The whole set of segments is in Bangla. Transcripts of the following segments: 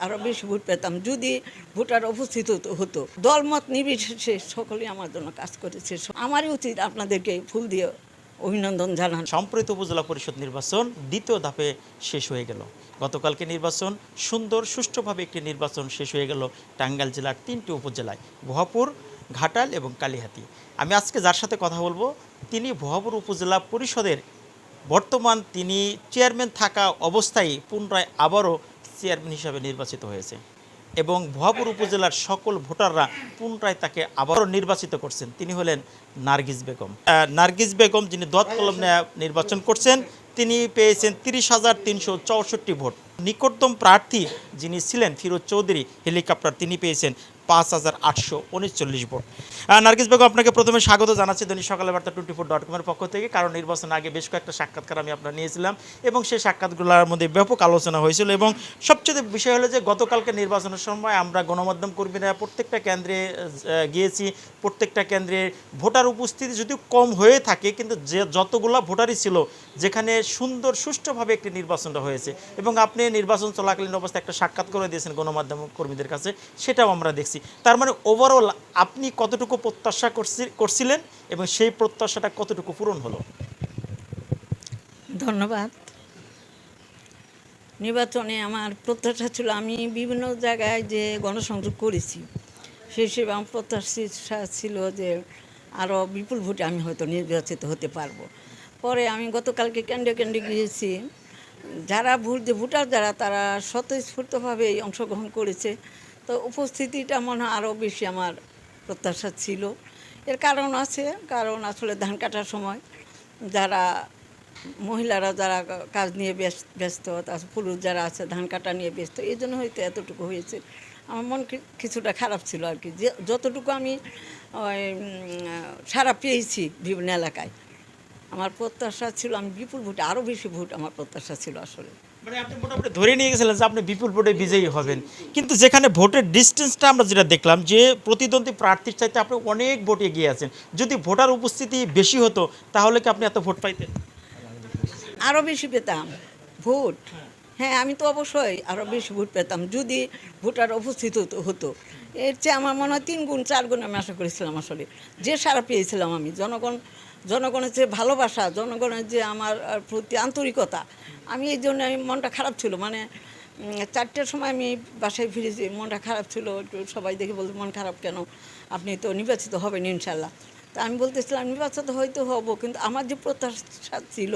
আরও বেশি ভোট পেতাম। যদি ভোটার অবস্থিত হতো- দলমত নির্বিশেষে সকলেই আমার জন্য কাজ করেছে। আমারই উচিত আপনাদেরকে ফুল দিয়ে অভিনন্দন জানান। সম্প্রতি উপজেলা পরিষদ নির্বাচন দ্বিতীয় ধাপে শেষ হয়ে গেল। গতকালকে নির্বাচন সুন্দর, সুষ্ঠুভাবে একটি নির্বাচন শেষ হয়ে গেল টাঙ্গাইল জেলার তিনটি উপজেলায়। ভুয়াপুর, ঘাটাল এবং কালিহাতি। আমি আজকে যার সাথে কথা বলব, তিনি ভুয়াপুর উপজেলা পরিষদের বর্তমান তিনি চেয়ারম্যান থাকা অবস্থায় পুনরায় আবারও চেয়ারম্যান হিসাবে নির্বাচিত হয়েছে এবং ভুয়াপুর উপজেলার সকল ভোটাররা পুনরায় তাকে আবারও নির্বাচিত করছেন। তিনি হলেন নার্গিস বেগম। নার্গিস বেগম যিনি দত কলম নির্বাচন করছেন, তিনি পেয়েছেন তিরিশ হাজার তিনশো চৌষট্টি ভোট। নিকটতম প্রার্থী যিনি ছিলেন ফিরোজ চৌধুরী, হেলিকপ্টার তিনি পেয়েছেন পাঁচ হাজার আটশো উনচল্লিশ ভোট। নার্গিস বেগম, আপনাকে প্রথমে স্বাগত জানাচ্ছি দৈনিক সকালে বার্তা টোয়েন্টি ফোর ডট কমের পক্ষ থেকে। কারণ নির্বাচন আগে বেশ কয়েকটা সাক্ষাৎকার আমি আপনার নিয়েছিলাম এবং সেই সাক্ষাৎগুলোর মধ্যে ব্যাপক আলোচনা হয়েছিল এবং সবচেয়ে বিষয় হলো যে গতকালকে নির্বাচনের সময় আমরা গণমাধ্যম কর্মীরা প্রত্যেকটা কেন্দ্রে গিয়েছি, প্রত্যেকটা কেন্দ্রে ভোটার উপস্থিতি যদিও কম হয়ে থাকে, কিন্তু যে যতগুলো ভোটারই ছিল, যেখানে সুন্দর, সুষ্ঠুভাবে একটি নির্বাচনটা হয়েছে। এবং আপনি নির্বাচন চলাকালীন অবস্থায় একটা সাক্ষাৎ করে দিয়েছেন গণমাধ্যম কর্মীদের কাছে, সেটাও আমরা দেখছি। তার মানে ওভারঅল আপনি কতটুকু প্রত্যাশা করছিলেন এবং সেই প্রত্যাশাটা কতটুকু পূরণ হলো? ধন্যবাদ। নির্বাচনে আমার প্রত্যাশা ছিল, আমি বিভিন্ন জায়গায় যে গণসংযোগ করেছি, সেই হিসেবে আমার প্রত্যাশা ছিল যে আরও বিপুল ভোটে আমি হয়তো নির্বাচিত হতে পারব। পরে আমি গতকালকে কেন্দ্রে কেন্দ্রে গিয়েছি, যারা ভোট যে ভোটার যারা, তারা স্বতঃস্ফূর্তভাবে অংশগ্রহণ করেছে। তো উপস্থিতিটা মনে হয় আরও বেশি আমার প্রত্যাশা ছিল। এর কারণ আছে, কারণ আসলে ধান কাটার সময় যারা মহিলারা যারা কাজ নিয়ে ব্যস- ব্যস্ত, তারপর পুরুষ যারা আছে ধান কাটা নিয়ে ব্যস্ত, এই জন্য হয়তো এতটুকু হয়েছে। আমার মন কিছুটা খারাপ ছিল আর কি। যে, যতটুকু আমি সারা পেয়েছি বিভিন্ন এলাকায়, আমার প্রত্যাশা ছিল, আমি বিপুল ভোটে আরও বেশি ভোট আমার প্রত্যাশা ছিল আসলে। মানে মোটামুটি ধরে নিয়ে গেছিলেন যে আপনি বিপুল ভোটে বিজয়ী হবেন। কিন্তু যেখানে ভোটের ডিস্টেন্সটা আমরা যেটা দেখলাম, যে প্রতিদ্বন্দ্বী প্রার্থীর চাইতে আপনি অনেক ভোট এগিয়ে আছেন। যদি ভোটার উপস্থিতি বেশি হতো, তাহলে কি আপনি এত ভোট পাইতেন? আরও বেশি পেতাম। ভোট? হ্যাঁ আমি তো অবশ্যই আরও বেশি ভোট পেতাম। যদি ভোটার উপস্থিত হতো- হতো। এর চেয়ে আমার মনে হয় তিন গুণ, চার গুণ আমি আশা করেছিলাম আসলে। যে সারা পেয়েছিলাম আমি। জনগণ জনগণের যে ভালোবাসা, জনগণের যে আমার প্রতি আন্তরিকতা, আমি এই জন্য আমি মনটা খারাপ ছিল। মানে চারটের সময় আমি বাসায় ফিরেছি, মনটা খারাপ ছিল সবাই দেখে বলতে মন খারাপ কেন? আপনি তো নির্বাচিত হবেন ইনশাল্লাহ তা আমি বলতেছিলাম, নির্বাচিত হয়তো হব। কিন্তু আমার যে প্রত্যাশা ছিল,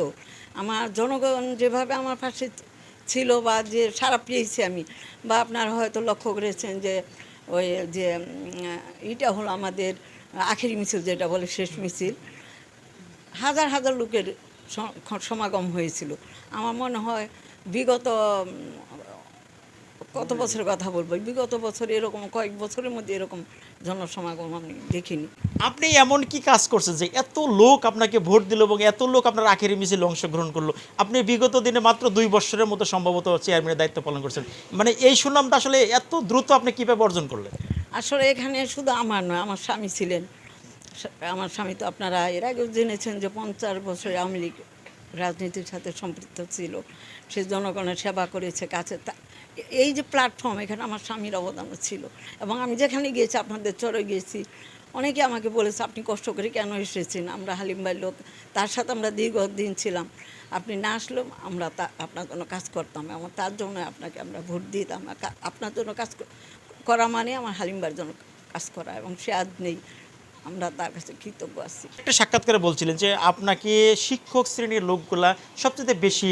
আমার জনগণ যেভাবে আমার পাশে ছিল বা যে সারা পেয়েছি আমি, বা আপনারা হয়তো লক্ষ্য করেছেন যে, ওই যে ইটা হলো আমাদের আখেরি মিছিল, যেটা বলে শেষ মিছিল। হাজার হাজার লোকের সমাগম হয়েছিল। আমার মনে হয় বিগত কত বছরের কথা বলব? বিগত বছর এরকম কয়েক বছরের মধ্যে এরকম জনসমাগম আমি দেখিনি। আপনি এমন কি কাজ করছেন যে এত লোক আপনাকে ভোট দিল এবং এত লোক আপনার আখেরি মিছিলে অংশগ্রহণ করল? আপনি বিগত দিনে মাত্র দুই বছরের মতো সম্ভবত চেয়ারম্যানের দায়িত্ব পালন করছেন। মানে এই সুনামটা আসলে এত দ্রুত আপনি কীভাবে অর্জন করলেন? আসলে এখানে শুধু আমার নয় আমার স্বামী ছিলেন। আমার স্বামী তো আপনারা এর আগেও জেনেছেন যে পঞ্চাশ বছর আওয়ামী লীগ রাজনীতির সাথে সম্পৃক্ত ছিল। সে জনগণের সেবা করেছে কাছে। তা এই যে প্ল্যাটফর্ম এখানে আমার স্বামীর অবদানও ছিল। এবং আমি যেখানে গিয়েছি, আপনাদের চরে গিয়েছি, অনেকে আমাকে বলেছে, আপনি কষ্ট করে কেন এসেছেন? আমরা হালিমবাই লোক, তার সাথে আমরা দীর্ঘদিন ছিলাম। আপনি না আসলেও আমরা তা আপনার জন্য কাজ করতাম এবং তার জন্য আপনাকে আমরা ভোট দিতাম। আপনার জন্য কাজ করা মানে আমার হালিমবার জন্য কাজ করা এবং সে আজ নেই। আমরা তার কাছে কৃতজ্ঞ আছি। একটা সাক্ষাৎকারে বলছিলেন যে আপনাকে শিক্ষক শ্রেণির লোকগুলা সবচেয়ে বেশি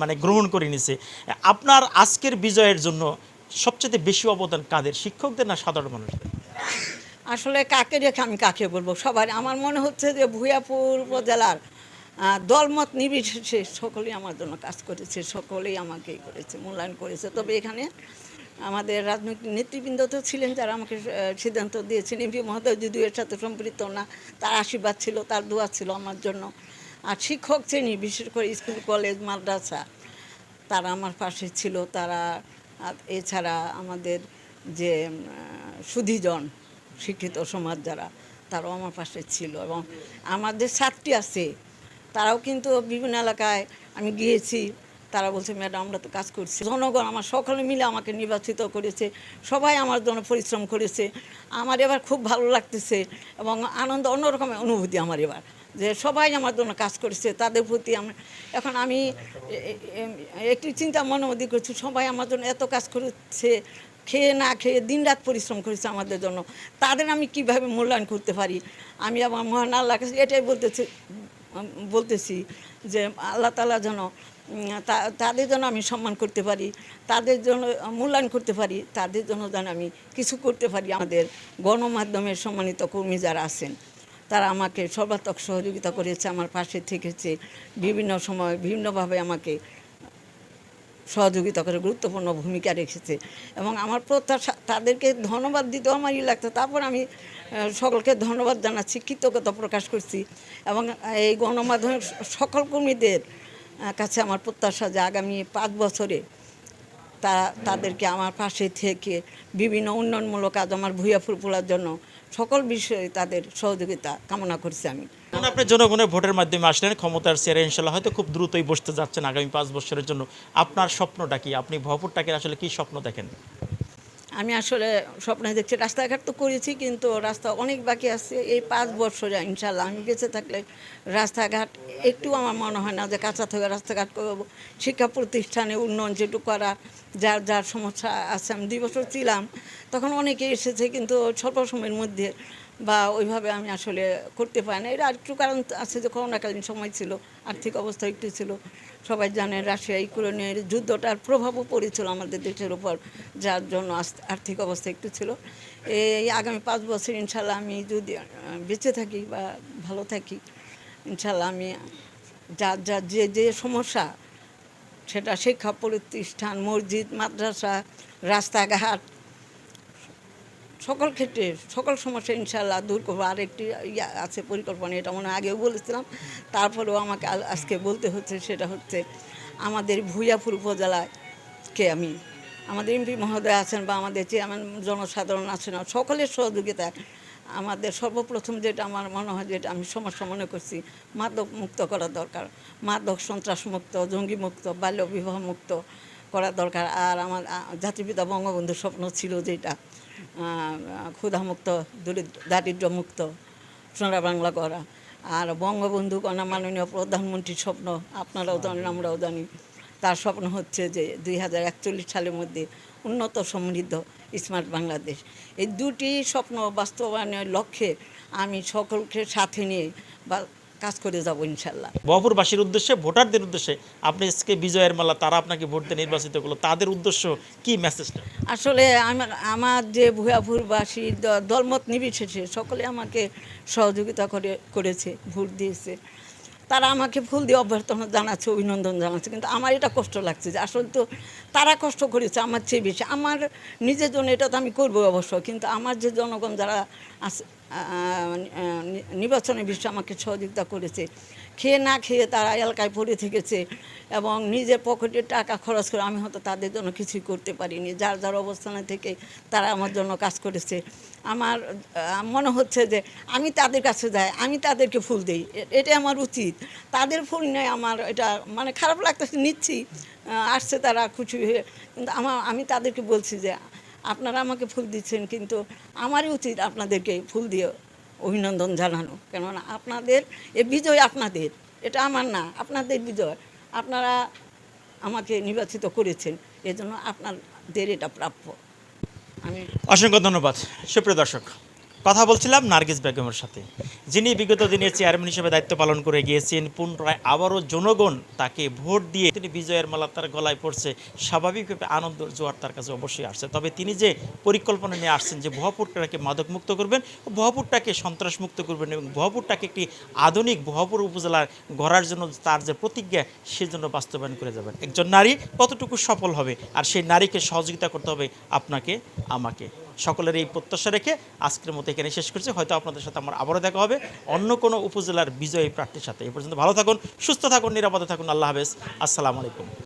মানে গ্রহণ করে নিছে। আপনার আজকের বিজয়ের জন্য সবচেয়ে বেশি অবদান কাদের শিক্ষকদের না সাধারণ মানুষদের? আসলে কাকে রেখে আমি কাকে বলব? সবার আমার মনে হচ্ছে যে ভূয়াপুর উপজেলার দলমত নির্বিশেষে সকলেই আমার জন্য কাজ করেছে সকলেই আমাকে করেছে মূল্যায়ন করেছে। তবে এখানে আমাদের রাজনৈতিক নেতৃবৃন্দ তো ছিলেন, যারা আমাকে সিদ্ধান্ত দিয়েছেন। এমপি মহোদয় যদিও এর সাথে সম্পৃক্ত না, তার আশীর্বাদ ছিল, তার দোয়া ছিল আমার জন্য। আর শিক্ষক শ্রেণি, বিশেষ করে স্কুল, কলেজ, মাদ্রাসা, তারা আমার পাশে ছিল। তারা এছাড়া আমাদের যে সুধীজন, শিক্ষিত সমাজ যারা, তারাও আমার পাশে ছিল। এবং আমাদের ছাত্রী আছে, তারাও কিন্তু বিভিন্ন এলাকায় আমি গিয়েছি। তারা বলছে, ম্যাডাম, আমরা তো কাজ করছি। জনগণ আমার সকলে মিলে আমাকে নির্বাচিত করেছে। সবাই আমার জন্য পরিশ্রম করেছে। আমার এবার খুব ভালো লাগতেছে এবং আনন্দ, অন্যরকম অনুভূতি আমার এবার যে সবাই আমার জন্য কাজ করেছে। তাদের প্রতি আমি এখন আমি একটি চিন্তা মনের মধ্যে করছি, সবাই আমার জন্য এত কাজ করেছে, খেয়ে না খেয়ে দিনরাত পরিশ্রম করেছে আমাদের জন্য। তাদের আমি কীভাবে মূল্যায়ন করতে পারি? আমি আমার মহান আল্লাহ কাছে এটাই বলতেছি বলতেছি যে আল্লাহ তালা যেন তাদের জন্য আমি সম্মান করতে পারি, তাদের জন্য, মূল্যায়ন করতে পারি, তাদের জন্য যেন আমি কিছু করতে পারি। আমাদের গণমাধ্যমের সম্মানিত কর্মী যারা আছেন, তারা আমাকে সর্বাত্মক সহযোগিতা করেছে, আমার পাশে থেকেছে, বিভিন্ন সময় বিভিন্নভাবে আমাকে সহযোগিতা করে গুরুত্বপূর্ণ ভূমিকা রেখেছে এবং আমার প্রত্যাশা, তাদেরকে ধন্যবাদ দিতেও আমারই লাগতো তারপর আমি সকলকে ধন্যবাদ জানাচ্ছি, কৃতজ্ঞতা প্রকাশ করছি এবং এই গণমাধ্যমের সকল কর্মীদের কাছে আমার প্রত্যাশা যে আগামী পাঁচ বছরে তা, তাদেরকে আমার পাশে থেকে বিভিন্ন উন্নয়নমূলক কাজ আমার ভূয়া ফুলফুলার জন্য সকল বিষয়ে তাদের সহযোগিতা কামনা করছি আমি। আপনি জনগণের ভোটের মাধ্যমে আসলেন, ক্ষমতার চেয়ারে ইনশাল্লাহ হয়তো খুব দ্রুতই বসতে যাচ্ছেন আগামী পাঁচ বছরের জন্য। আপনার স্বপ্নটা কি? আপনি ভরপুরটাকে আসলে কি স্বপ্ন দেখেন? আমি আসলে স্বপ্নে দেখছি, রাস্তাঘাট তো করেছি কিন্তু রাস্তা অনেক বাকি আছে। এই পাঁচ বছরে ইনশাল্লাহ আমি বেঁচে থাকলে রাস্তাঘাট, একটু আমার মনে হয় না যে কাঁচা থেকে রাস্তাঘাট করব। শিক্ষা প্রতিষ্ঠানে উন্নয়ন যেটুকু করা যার যার সমস্যা আছে, আমি দুই বছর ছিলাম, তখন অনেকে এসেছে কিন্তু স্বল্প সময়ের মধ্যে বা ওইভাবে আমি আসলে করতে পারি না। এর আর একটু কারণ আছে যে করোনাকালীন সময় ছিল, আর্থিক অবস্থা একটু ছিল। সবাই জানে রাশিয়া, ইউক্রেনের যুদ্ধটার প্রভাবও পড়েছিল আমাদের দেশের উপর, যার জন্য আর্থিক অবস্থা একটু ছিল। এই আগামী পাঁচ বছর ইনশাল্লাহ আমি যদি বেঁচে থাকি বা ভালো থাকি, ইনশাল্লাহ আমি যা যা, যে যে সমস্যা, সেটা শিক্ষা প্রতিষ্ঠান, মসজিদ, মাদ্রাসা, রাস্তাঘাট সকল ক্ষেত্রে, সকল সমস্যা ইনশাল্লাহ দূর করব। আর একটি ইয়া আছে, পরিকল্পনা, এটা মনে আগেও বলেছিলাম। তারপরেও আমাকে আজকে বলতে হচ্ছে, সেটা হচ্ছে আমাদের ভূয়াপুর উপজেলাকে আমি? আমাদের এমপি মহোদয় আছেন বা আমাদের চেয়ারম্যান জনসাধারণ আছেন, সকলের সহযোগিতায় আমাদের সর্বপ্রথম যেটা আমার মনে হয়, যেটা আমি সমস্যা মনে করছি, মাদক মুক্ত করা দরকার। মাদক সন্ত্রাস মুক্ত, জঙ্গি মুক্ত বাল্য বিবাহ মুক্ত করা দরকার। আর আমার জাতিপিতা বঙ্গবন্ধুর স্বপ্ন ছিল যেটা। ক্ষুধামুক্ত দারিদ্র মুক্ত সোনার বাংলা করা। আর বঙ্গবন্ধু কন্যা মাননীয় প্রধানমন্ত্রীর স্বপ্ন আপনারাও জানেন আমরাও জানি। তার স্বপ্ন হচ্ছে যে দুই হাজার একচল্লিশ সালের মধ্যে উন্নত সমৃদ্ধ স্মার্ট বাংলাদেশ। এই দুটি স্বপ্ন বাস্তবায়নের লক্ষ্যে আমি সকলকে সাথে নিয়ে বা কাজ করে যাব ইনশাল্লাহ। বহপুরবাসীর উদ্দেশ্যে ভোটারদের উদ্দেশ্যে আপনি আজকে বিজয়ের মালা তারা আপনাকে ভোট দিয়ে নির্বাচিত করল তাদের উদ্দেশ্য কি মেসেজটা আসলে আমার আমার যে ভুয়াপুরবাসী দলমত নির্বিশেষে সকলে আমাকে সহযোগিতা করে করেছে ভোট দিয়েছে। তারা আমাকে ফুল দিয়ে অভ্যর্থনা জানাচ্ছে অভিনন্দন জানাচ্ছে কিন্তু আমার এটা কষ্ট লাগছে যে আসলে তো তারা কষ্ট করেছে আমার চেয়ে বেশি। আমার নিজের জন্য এটা তো আমি করব অবশ্য কিন্তু আমার যে জনগণ যারা আছে নির্বাচনের বিষয়ে আমাকে সহযোগিতা করেছে। খেয়ে না খেয়ে তারা এলাকায় পড়ে থেকেছে এবং নিজের পকেটের টাকা খরচ করে আমি হয়তো তাদের জন্য কিছুই করতে পারিনি। যার যার অবস্থানে থেকে তারা আমার জন্য কাজ করেছে। আমার মনে হচ্ছে যে আমি তাদের কাছে যাই, আমি তাদেরকে ফুল দিই। এটা আমার উচিত। তাদের ফুল নেয় আমার এটা মানে খারাপ লাগতেছে, নিচ্ছি। আসছে তারা খুশি হয়ে। কিন্তু আমার, আমি তাদেরকে বলছি যে আপনারা আমাকে ফুল দিচ্ছেন, কিন্তু আমারই উচিত আপনাদেরকে ফুল দিয়ে অভিনন্দন জানানো। কেননা আপনাদের, এ বিজয় আপনাদের, এটা আমার না, আপনাদের বিজয়। আপনারা আমাকে নির্বাচিত করেছেন, এজন্য আপনাদের এটা প্রাপ্য। আমি অসংখ্য ধন্যবাদ। সুপ্রিয় দর্শক কথা বলছিলাম নার্গিস বেগমের সাথে। যিনি বিগত দিনে চেয়ারম্যান হিসেবে দায়িত্ব পালন করে গিয়েছেন, পুনরায় আবারও জনগণ তাকে ভোট দিয়ে তিনি বিজয়ের মালা তার গলায় পড়ছে, স্বাভাবিকভাবে আনন্দ জোয়ার তার কাছে অবশ্যই আসছে। তবে তিনি যে পরিকল্পনা নিয়ে আসছেন যে ভুয়াপুরটাকে মাদক মুক্ত করবেন, ভুয়াপুরটাকে সন্ত্রাস মুক্ত করবেন এবং ভুয়াপুরটাকে একটি আধুনিক ভুয়াপুর উপজেলার গড়ার জন্য তার যে প্রতিজ্ঞা, সেজন্য বাস্তবায়ন করে যাবেন। একজন নারী কতটুকু সফল হবে আর সেই নারীকে সহযোগিতা করতে হবে আপনাকে, আমাকে। সকলের এই প্রত্যাশা রেখে আজকের মতো এখানে শেষ করছি। হয়তো আপনাদের সাথে আমার আবারও দেখা হবে অন্য কোনো উপজেলার বিজয়ী প্রার্থীর সাথে। এই পর্যন্ত ভালো থাকুন, সুস্থ থাকুন, নিরাপদে থাকুন। আল্লাহ হাফেজ। আসসালামু আলাইকুম।